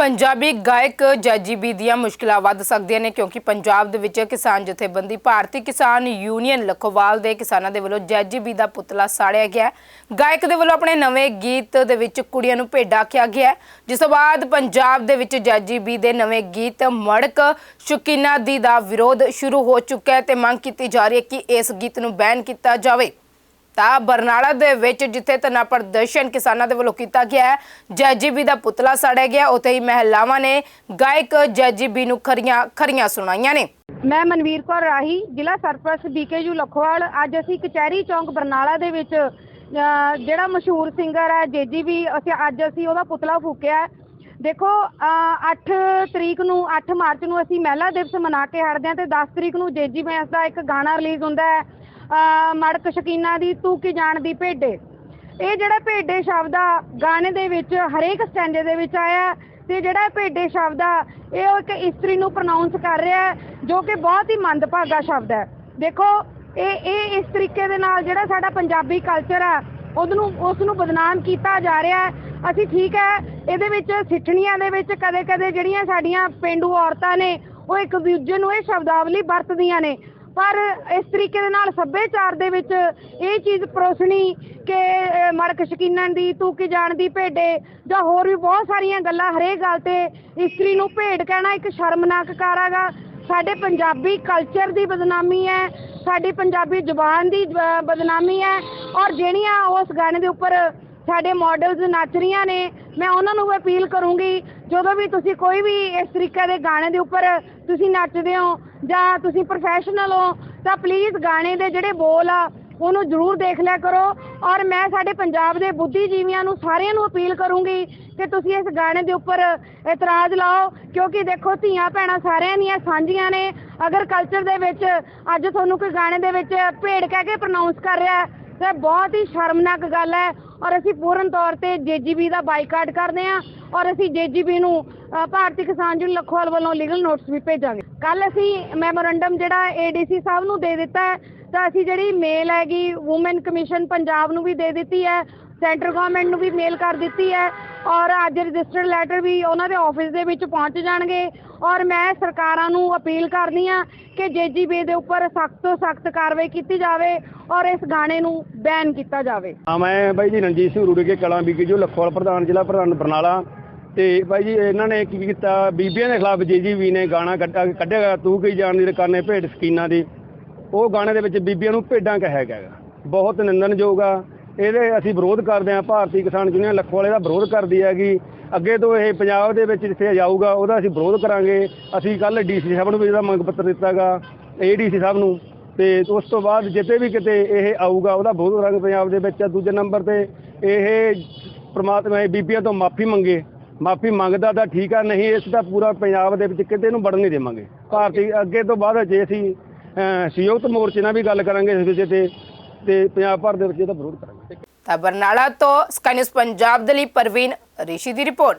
ਪੰਜਾਬੀ ਗਾਇਕ ਜੈਜੀਬੀ ਦੀਆਂ ਮੁਸ਼ਕਲਾਂ ਵੱਧ ਸਕਦੀਆਂ ਨੇ ਕਿਉਂਕਿ ਪੰਜਾਬ ਦੇ ਵਿੱਚ ਕਿਸਾਨ ਜਥੇਬੰਦੀ, ਭਾਰਤੀ ਕਿਸਾਨ ਯੂਨੀਅਨ ਲਖੋਵਾਲ ਦੇ ਕਿਸਾਨਾਂ ਦੇ ਵੱਲੋਂ ਜੈਜੀਬੀ ਦਾ ਪੁਤਲਾ ਸਾੜਿਆ ਗਿਆ ਗਾਇਕ ਦੇ ਵੱਲੋਂ ਆਪਣੇ ਨਵੇਂ ਗੀਤ ਦੇ ਵਿੱਚ ਕੁੜੀਆਂ ਨੂੰ ਭੇਡਾ ਕਿਹਾ ਗਿਆ ਜਿਸ ਤੋਂ ਬਾਅਦ ਪੰਜਾਬ ਦੇ ਵਿੱਚ ਜੈਜੀਬੀ ਦੇ ਨਵੇਂ ਗੀਤ ਮੜਕ, ਸ਼ੁਕੀਨਾ ਦੀ ਦਾ ਵਿਰੋਧ ਸ਼ੁਰੂ ਹੋ ਚੁੱਕਾ ਹੈ ਤੇ ਮੰਗ ਕੀਤੀ ਜਾ ਰਹੀ ਹੈ ਕਿ ਇਸ ਗੀਤ ਨੂੰ ਬੈਨ ਕੀਤਾ ਜਾਵੇ। ਤਾਂ ਬਰਨਾਲਾ ਦੇ ਵਿੱਚ ਜਿੱਥੇ ਧਰਨਾ ਪ੍ਰਦਰਸ਼ਨ ਕਿਸਾਨਾਂ ਦੇ ਵੱਲੋਂ ਕੀਤਾ ਗਿਆ ਹੈ। ਜੈਜੀਬੀ ਦਾ ਪੁਤਲਾ ਸਾੜਿਆ ਗਿਆ ਉੱਥੇ ਹੀ ਮਹਿਲਾਵਾਂ ਨੇ ਗਾਇਕ ਜੈਜੀਬੀ ਨੂੰ ਖਰੀਆਂ ਖਰੀਆਂ ਸੁਣਾਈਆਂ ਨੇ। ਮੈਂ ਮਨਵੀਰ ਕੌਰ ਰਾਹੀ ਜ਼ਿਲ੍ਹਾ ਸਰਪ੍ਰਸਤ ਬੀਕੇਯੂ ਲਖੋਵਾਲ। ਅੱਜ ਅਸੀਂ ਕਚਹਿਰੀ ਚੌਂਕ ਬਰਨਾਲਾ ਦੇ ਵਿੱਚ ਜਿਹੜਾ ਮਸ਼ਹੂਰ ਸਿੰਗਰ ਹੈ ਜੇਜੀਬੀ ਅਸੀਂ ਅੱਜ ਅਸੀਂ ਉਹਦਾ ਪੁਤਲਾ ਫੂਕਿਆ ਦੇਖੋ ਅ, 8 ਤਰੀਕ ਨੂੰ 8 ਮਾਰਚ ਨੂੰ ਅਸੀਂ ਮਹਿਲਾ ਦਿਵਸ ਮਨਾ ਕੇ ਹਟਦੇ ਹਾਂ ਤੇ 10 ਤਰੀਕ ਨੂੰ ਜੇਜੀ ਬੈਂਸ ਦਾ ਇੱਕ ਗਾਣਾ ਰਿਲੀਜ਼ ਹੁੰਦਾ ਹੈ। ਮੜਕ ਸ਼ਕੀਨਾ ਦੀ ਤੂੰ ਕੀ ਜਾਣਦੀ ਭੇਡੇ? ਇਹ ਜਿਹੜਾ ਭੇਡੇ ਸ਼ਬਦ ਆ, ਗਾਣੇ ਦੇ ਵਿੱਚ, ਹਰੇਕ ਸਟੈਂਡੇ ਦੇ ਵਿੱਚ ਆਇਆ ਹੈ ਤੇ ਜਿਹੜਾ ਭੇਡੇ ਸ਼ਬਦ ਆ, ਇਹ ਉਹ ਇੱਕ ਇਸਤਰੀ ਨੂੰ ਪ੍ਰੋਨਾਉਂਸ ਕਰ ਰਿਹਾ ਜੋ ਕਿ ਬਹੁਤ ਹੀ ਮੰਦਭਾਗਾ ਸ਼ਬਦ ਹੈ। ਦੇਖੋ, ਇਹ ਇਹ ਇਸ ਤਰੀਕੇ ਦੇ ਨਾਲ ਜਿਹੜਾ ਸਾਡਾ ਪੰਜਾਬੀ ਕਲਚਰ ਆ, ਉਹਨੂੰ ਉਸ ਨੂੰ ਬਦਨਾਮ ਕੀਤਾ ਜਾ ਰਿਹਾ ਹੈ। ਅਸੀਂ ਠੀਕ ਹੈ, ਇਹਦੇ ਵਿੱਚ ਸਿੱਠਣੀਆਂ ਦੇ ਵਿੱਚ ਕਦੇ-ਕਦੇ ਜਿਹੜੀਆਂ ਸਾਡੀਆਂ ਪਿੰਡੂ ਔਰਤਾਂ ਨੇ, ਉਹ ਇੱਕ ਦੂਜੇ ਨੂੰ ਇਹ ਸ਼ਬਦਾਵਲੀ ਵਰਤਦੀਆਂ ਨੇ। ਪਰ ਇਸ ਤਰੀਕੇ ਦੇ ਨਾਲ ਸੱਭਿਆਚਾਰ ਦੇ ਵਿੱਚ ਇਹ ਚੀਜ਼ ਪਰੋਸਣੀ ਕਿ ਅਹ, ਮੜਕ ਸ਼ਕੀਨਨ ਦੀ ਤੂੰ ਕੀ ਜਾਣਦੀ ਭੇਡੇ ਜਾਂ ਹੋਰ ਵੀ ਬਹੁਤ ਸਾਰੀਆਂ ਗੱਲਾਂ ਹਰੇਕ ਗੱਲ ਤੇ ਇਸਤਰੀ ਨੂੰ ਭੇਡ ਕਹਿਣਾ ਇੱਕ ਸ਼ਰਮਨਾਕ ਕਾਰਾਗਾ ਸਾਡੇ ਪੰਜਾਬੀ ਕਲਚਰ ਦੀ ਬਦਨਾਮੀ ਹੈ ਸਾਡੀ ਪੰਜਾਬੀ ਜ਼ੁਬਾਨ ਦੀ ਬ- ਬਦਨਾਮੀ ਹੈ ਔਰ ਜਿਹੜੀਆਂ ਉਸ ਗਾਣੇ ਦੇ ਉੱਪਰ ਸਾਡੇ ਮਾਡਲਸ ਨੱਚ ਰਹੀਆਂ ਨੇ ਮੈਂ ਉਹਨਾਂ ਨੂੰ ਵੀ ਅਪੀਲ ਕਰੂੰਗੀ ਜਦੋਂ ਵੀ ਤੁਸੀਂ ਕੋਈ ਵੀ ਇਸ ਤਰੀਕੇ ਦੇ ਗਾਣੇ ਦੇ ਉੱਪਰ ਤੁਸੀਂ ਨੱਚਦੇ ਹੋ ਜਾਂ ਤੁਸੀਂ ਪ੍ਰੋਫੈਸ਼ਨਲ ਹੋ, ਤਾਂ ਪਲੀਜ਼ ਗਾਣੇ ਦੇ ਜਿਹੜੇ ਬੋਲ ਆ, ਉਹਨੂੰ ਜ਼ਰੂਰ ਦੇਖ ਲਿਆ ਕਰੋ। ਔਰ ਮੈਂ ਸਾਡੇ ਪੰਜਾਬ ਦੇ ਬੁੱਧੀਜੀਵੀਆਂ ਨੂੰ ਸਾਰਿਆਂ ਨੂੰ ਅਪੀਲ ਕਰੂੰਗੀ ਕਿ ਤੁਸੀਂ ਇਸ ਗਾਣੇ ਦੇ ਉੱਪਰ ਇਤਰਾਜ਼ ਲਾਓ, ਕਿਉਂਕਿ ਦੇਖੋ ਧੀਆਂ ਭੈਣਾਂ ਸਾਰਿਆਂ ਦੀਆਂ ਸਾਂਝੀਆਂ ਨੇ। ਅਗਰ ਕਲਚਰ ਦੇ ਵਿੱਚ ਅੱਜ ਤੁਹਾਨੂੰ ਕੋਈ ਗਾਣੇ ਦੇ ਵਿੱਚ ਭੇੜ ਕਹਿ ਕੇ ਪ੍ਰੋਨਾਉਂਸ ਕਰ ਰਿਹਾ ਹੈ, ਤੇ ਬਹੁਤ ਹੀ ਸ਼ਰਮਨਾਕ ਗੱਲ ਹੈ। ਔਰ ਅਸੀਂ ਪੂਰਨ ਤੌਰ ਤੇ ਜੇਜੀਬੀ ਦਾ ਬਾਈਕਾਟ ਕਰਦੇ ਹਾਂ। ਔਰ ਅਸੀਂ ਜੇਜੀਬੀ ਨੂੰ ਭਾਰਤੀ ਕਿਸਾਨ ਯੂਨੀਅਨ ਲਖੋਵਾਲ ਵੱਲੋਂ ਲੀਗਲ ਨੋਟਿਸ ਵੀ ਭੇਜਾਂਗੇ। ਕੱਲ ਅਸੀਂ ਮੈਮੋਰੰਡਮ ਜਿਹੜਾ ਏਡੀਸੀ ਸਾਹਿਬ ਨੂੰ ਦੇ ਦਿੱਤਾ ਹੈ, ਤਾਂ ਅਸੀਂ ਜਿਹੜੀ ਮੇਲ ਹੈਗੀ ਔਮਨ ਕਮਿਸ਼ਨ ਪੰਜਾਬ ਨੂੰ ਵੀ ਦੇ ਦਿੱਤੀ ਹੈ ਸੈਂਟਰ ਗਵਰਨਮੈਂਟ ਨੂੰ ਵੀ ਮੇਲ ਕਰ ਦਿੱਤੀ ਹੈ, ਔਰ ਅੱਜ ਰਜਿਸਟਰਡ ਲੈਟਰ ਵੀ ਉਹਨਾਂ ਦੇ ਆਫਿਸ ਦੇ ਵਿੱਚ ਪਹੁੰਚ ਜਾਣਗੇ, ਔਰ ਮੈਂ ਸਰਕਾਰਾਂ ਨੂੰ ਅਪੀਲ ਕਰਦੀ ਹਾਂ ਕਿ ਜੇਜੀਬੀ ਦੇ ਉੱਪਰ ਸਖਤ ਤੋਂ ਸਖਤ ਕਾਰਵਾਈ ਕੀਤੀ ਜਾਵੇ ਔਰ ਇਸ ਗਾਣੇ ਨੂੰ ਬੈਨ ਕੀਤਾ ਜਾਵੇ। ਹਾਂ, ਮੈਂ ਬਾਈ ਜੀ ਰਣਜੀਤ ਸਿੰਘ ਰੂੜੇ ਕੇ ਕਲਾਂ ਬੀਕੀ ਜੋ ਲਖੋਵਾਲ ਪ੍ਰਧਾਨ, ਜ਼ਿਲ੍ਹਾ ਪ੍ਰਧਾਨ ਬਰਨਾਲਾ ਤੇ ਬਾਈ ਜੀ ਇਹਨਾਂ ਨੇ ਕੀ ਕੀਤਾ? ਬੀਬੀਆਂ ਦੇ ਖਿਲਾਫ ਜੀਜੀਵੀ ਨੇ ਗਾਣਾ ਕੱਢਾ ਕੱਢਿਆ ਗਿਆ, ਤੂੰ ਕੀ ਜਾਣਦੀ ਰਕਾਨੇ ਭੇਡ ਸਕੀਨਾਂ ਦੀ? ਉਹ ਗਾਣੇ ਦੇ ਵਿੱਚ ਬੀਬੀਆਂ ਨੂੰ ਭੇਡਾਂ ਕਿਹਾ ਗਿਆ ਗਾ। ਬਹੁਤ ਨਿੰਦਣਯੋਗ ਆ। ਇਹਦੇ ਅਸੀਂ ਵਿਰੋਧ ਕਰਦੇ ਹਾਂ ਭਾਰਤੀ ਕਿਸਾਨ ਯੂਨੀਅਨ ਲਖੋਵਾਲੇ ਦਾ ਵਿਰੋਧ ਕਰਦੀ ਹੈਗੀ। ਅੱਗੇ ਤੋਂ ਇਹ ਪੰਜਾਬ ਦੇ ਵਿੱਚ ਜਿੱਥੇ ਜਾਊਗਾ ਉਹਦਾ ਅਸੀਂ ਵਿਰੋਧ ਕਰਾਂਗੇ। ਅਸੀਂ ਕੱਲ ਡੀਸੀ ਸਾਹਿਬ ਨੂੰ ਵੀ ਇਹਦਾ ਮੰਗ ਪੱਤਰ ਦਿੱਤਾਗਾ ਏਡੀਸੀ ਸਾਹਿਬ ਨੂੰ। ਤੇ ਉਸ ਤੋਂ ਬਾਅਦ ਜਿੱਤੇ ਵੀ ਕਿਤੇ ਇਹ ਆਊਗਾ ਉਹਦਾ ਵਿਰੋਧ ਰੰਗ ਪੰਜਾਬ ਦੇ ਵਿੱਚ। ਦੂਜੇ ਨੰਬਰ ਤੇ ਇਹ ਪ੍ਰਮਾਤਮਾ ਇਹ ਬੀਬੀਆਂ ਤੋਂ ਮਾਫੀ ਮੰਗੇ। ਮਾਫੀ ਮੰਗਦਾ ਤਾਂ ਠੀਕ ਆ, ਨਹੀਂ ਇਸ ਦਾ ਪੂਰਾ ਪੰਜਾਬ ਦੇ ਵਿੱਚ ਕਿਤੇ ਨੂੰ ਵੜਨ ਨਹੀਂ ਦੇਵਾਂਗੇ। ਭਾਰਤੀ ਅੱਗੇ ਤੋਂ ਬਾਅਦ ਜੇ ਅਸੀਂ ਸੰਯੁਕਤ ਮੋਰਚੇ ਨਾਲ ਵੀ ਗੱਲ ਕਰਾਂਗੇ ਇਸ ਵਿਸ਼ੇ ਤੇ ਤੇ ਪੰਜਾਬ ਭਰ ਦੇ ਵਿੱਚ ਇਹਦਾ ਵਿਰੋਧ ਕਰਾਂਗੇ। ਤਾਂ ਬਰਨਾਲਾ ਤੋਂ ਸਕਾਈ ਨਿਊਜ਼ ਪੰਜਾਬ ਦੇ ਲਈ ਪ੍ਰਵੀਨ, ਰਿਸ਼ੀ ਦੀ ਰਿਪੋਰਟ।